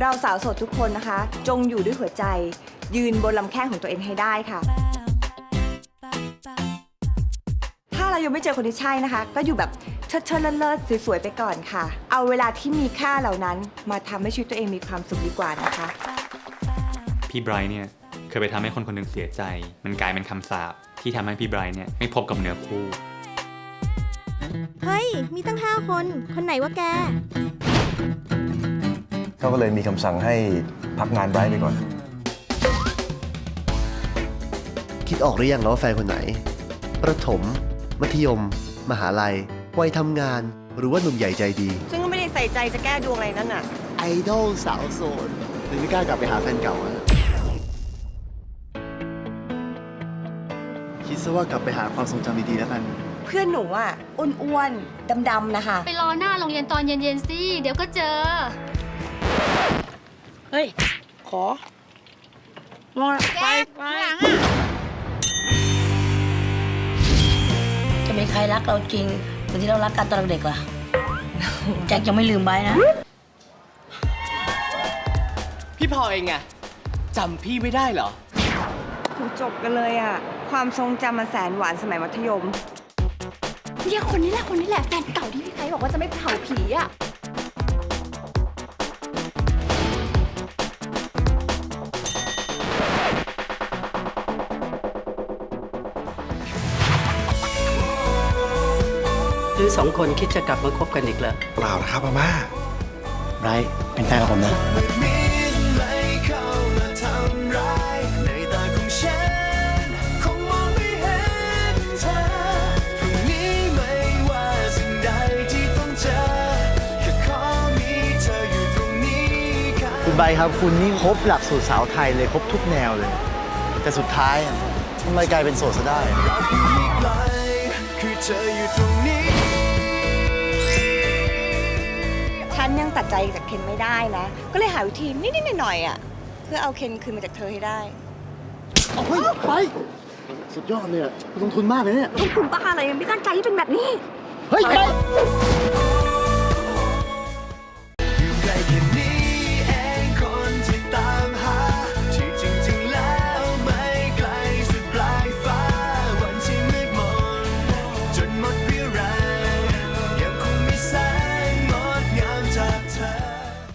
เราสาวโสดทุกคนนะคะ จงอยู่ด้วยหัวใจ ยืนบนลำแข้งของตัวเองให้ได้ค่ะ ถ้าเรายังไม่เจอคนที่ใช่นะคะ ก็อยู่แบบเชิดเชิดเลิศๆสวยๆไปก่อนค่ะ เอาเวลาที่มีค่าเหล่านั้น มาทำให้ชีวิตตัวเองมีความสุขดีกว่านะคะ พี่ไบรท์เนี่ยเคยไปทำให้คนคนหนึ่งเสียใจ มันกลายเป็นคำสาปที่ทำให้พี่ไบรท์เนี่ยไม่พบกับเนื้อคู่ เฮ้ย มีตั้งห้าคน คนไหนวะแก เขาก็เลยมีคำสั่งให้พักงานไบรท์ไปก่อน คิดออกหรือยังแล้วว่าแฟนคนไหน ประถม มัธยม มหาลัย วัยทำงาน หรือว่าหนุ่มใหญ่ใจดี ซึ่งก็ไม่ได้ใส่ใจจะแก้ดวงอะไรนั่นน่ะ ไอดอลสาวโสดหรือไม่กล้ากลับไปหาแฟนเก่าอะคิดซะว่ากลับไปหาความทรงจำดีๆแล้วกัน เพื่อนหนูอะอ้วนๆดำๆนะคะ ไปรอหน้าโรงเรียนตอนเย็นๆสิ เดี๋ยวก็เจอ เฮ้ย ขอ มองไปไปจะมีใครรักเราจริงเหมือนที่เรารักกันตอนเด็กล่ะแจ็คยังไม่ลืมไว้นะ พี่พลอยเองอะจำพี่ไม่ได้เหรอหนูจบกันเลยอะความทรงจำมันแสนหวานสมัยมัธยม เนี่ยคนนี้แหละคนนี้แหละแฟนเก่าที่พี่ไคบอกว่าจะไม่เผาผีอะ หรือสองคนคิดจะกลับมาคบกันอีกแล้วเปล่านะครับอาม่าไรเป็นแฟนกับผมนะ คุณใบครับคุณนี่ครบหลักสูตรสาวไทยเลยครบทุกแนวเลย แต่สุดท้ายอะทำไมกลายเป็นโสดซะได้ฉันยัง ตัดใจจากเคนไม่ได้นะ ก็เลยหาวิธีนิดๆหน่อยๆอะเพื่อเอาเคนคืนมาจากเธอให้ได้เฮ้ยไป สุดยอดเลยอะลงทุนมากเลยเนี่ยต้องคุณบ้าอะไรยังไม่ตั้งใจที่เป็นแบบนี้ เฮ้ยไป